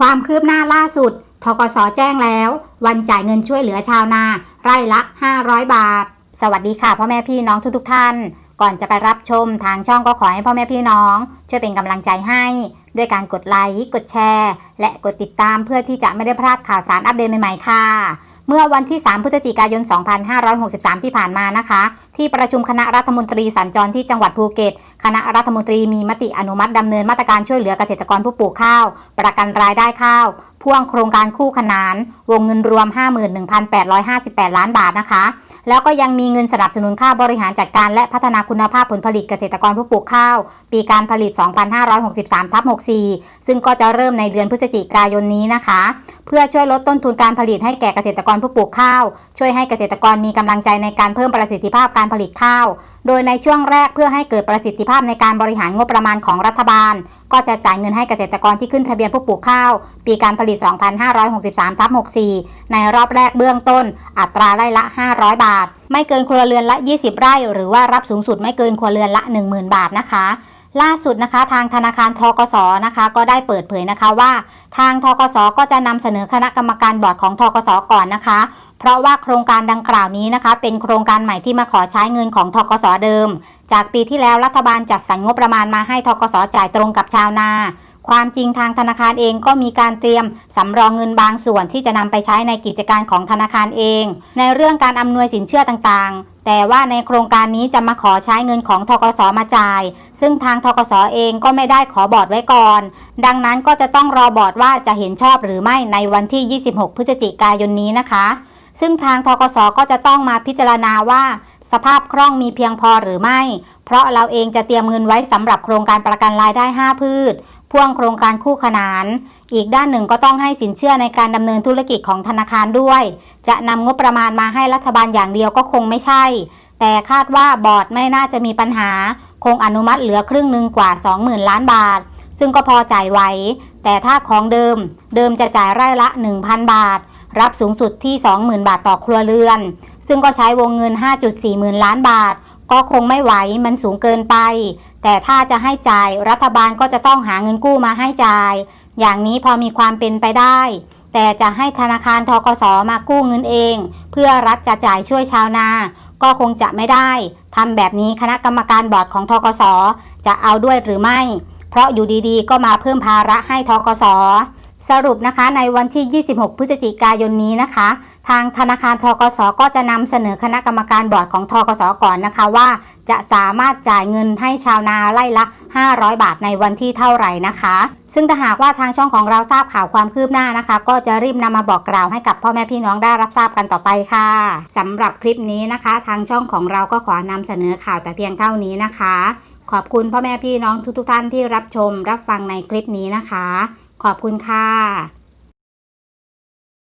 ความคืบหน้าล่าสุด ทกสแจ้งแล้ว วันจ่ายเงินช่วยเหลือชาวนา ไร่ละ 500 บาท สวัสดีค่ะพ่อแม่พี่น้องทุกๆท่าน ก่อนจะไปรับชมทางช่องก็ขอให้พ่อแม่พี่น้อง ช่วยเป็นกำลังใจให้ ด้วยการกดไลค์ กดแชร์ และกดติดตามเพื่อที่จะไม่ได้พลาดข่าวสารอัปเดตใหม่ๆค่ะ เมื่อวันที่ 3 พฤศจิกายน 2563 ที่ผ่านมานะคะ ที่ประชุมคณะรัฐมนตรีสัญจรที่จังหวัดภูเก็ต คณะรัฐมนตรีมีมติอนุมัติดำเนินมาตรการช่วยเหลือเกษตรกรผู้ปลูกข้าว ประกันรายได้ข้าว พ่วงโครงการคู่ขนาน วงเงินรวม 51,858 ล้านบาทนะคะ แล้วก็ยังมีเงินสนับสนุนค่าบริหารจัดการและพัฒนาคุณภาพผลผลิตเกษตรกรผู้ปลูกข้าว ปีการผลิต 2563ทับ64 ซึ่งก็จะเริ่มในเดือนพฤศจิกายนนี้นะคะ เพื่อช่วยลดต้นทุนการผลิตให้แก่เกษตรกรผู้ปลูกข้าว ช่วยให้เกษตรกรมีกำลังใจในการเพิ่มประสิทธิภาพการผลิตข้าว โดยในช่วงแรกเพื่อให้เกิดประสิทธิภาพในการบริหารงบประมาณของรัฐบาล ก็จะจ่ายเงินให้เกษตรกรที่ขึ้นทะเบียนผู้ปลูกข้าว ปีการผลิต 2563ทับ64 ในรอบแรกเบื้องต้น อัตราไร่ละ 500 บาท ไม่เกินครัวเรือนละ 20 ไร่ หรือว่ารับสูงสุดไม่เกินครัวเรือนละ 10,000 บาทนะคะ ล่าสุดนะคะทางธนาคารทกสนะคะ ก็ได้เปิดเผยนะคะว่า ทางทกสก็จะนำเสนอคณะกรรมการบอร์ดของทกสก่อนนะคะ เพราะว่าโครงการดังกล่าวนี้นะคะ เป็นโครงการใหม่ที่มาขอใช้เงินของทกสเดิม จากปีที่แล้วรัฐบาลจัดสรรงบประมาณมาให้ทกสจ่ายตรงกับชาวนา ความจริงทางธนาคารเองก็มีการเตรียมสำรองเงินบางส่วนที่จะนำไปใช้ในกิจการของธนาคารเอง ในเรื่องการอำนวยสินเชื่อต่างๆ แต่ว่าในโครงการนี้จะมาขอใช้เงินของทกสมาจ่าย ซึ่งทางทกสเองก็ไม่ได้ขอบอร์ดไว้ก่อน ดังนั้นก็จะต้องรอบอร์ดว่าจะเห็นชอบหรือไม่ในวันที่ 26 พฤศจิกายนนี้นะคะ ซึ่งทางทกสก็จะต้องมาพิจารณาว่า สภาพคล่องมีเพียงพอหรือไม่ เพราะเราเองจะเตรียมเงินไว้สำหรับโครงการประกันรายได้ 5 พืช พ่วงโครงการคู่ขนาน อีกด้านหนึ่งก็ต้องให้สินเชื่อในการดำเนินธุรกิจของธนาคารด้วย จะนำงบประมาณมาให้รัฐบาลอย่างเดียวก็คงไม่ใช่ แต่คาดว่าบอร์ดไม่น่าจะมีปัญหา คงอนุมัติเหลือครึ่งหนึ่งกว่า 20,000 ล้านบาท ซึ่งก็พอจ่ายไหวแต่ถ้าของเดิม เดิมจะจ่ายไร่ละ 1,000 บาท รับสูงสุดที่ 20,000 บาทต่อครัวเรือน ซึ่งก็ใช้วงเงิน 5.4หมื่นล้านบาท ก็คงไม่ไหวมันสูงเกินไป แต่ถ้าจะให้จ่ายรัฐบาลก็จะต้องหาเงินกู้มาให้จ่าย อย่างนี้พอมีความเป็นไปได้ แต่จะให้ธนาคารทกสมากู้เงินเอง เพื่อรัฐจะจ่ายช่วยชาวนา ก็คงจะไม่ได้ทำแบบนี้คณะกรรมการบอร์ดของทกสจะเอาด้วยหรือไม่ เพราะอยู่ดีๆ ก็มาเพิ่มภาระให้ทกส สรุปนะคะในวันที่ 26 พฤศจิกายนนี้นะคะ ทางธนาคารทกสก็จะนำเสนอคณะกรรมการบอร์ดของทกสก่อนนะคะว่า จะสามารถจ่ายเงินให้ชาวนาไล่ละ 500 บาทในวันที่เท่าไหร่นะคะ ซึ่งถ้าหากว่าทางช่องของเราทราบข่าวความคืบหน้านะคะ ก็จะรีบนำมาบอกกล่าวให้กับพ่อแม่พี่น้องได้รับทราบกันต่อไปค่ะสำหรับคลิปนี้นะคะ ทางช่องของเราก็ขอนำเสนอข่าวแต่เพียงเท่านี้นะคะ ขอบคุณพ่อแม่พี่น้องทุกๆท่านที่รับชมรับฟังในคลิปนี้นะคะ ขอบคุณค่ะ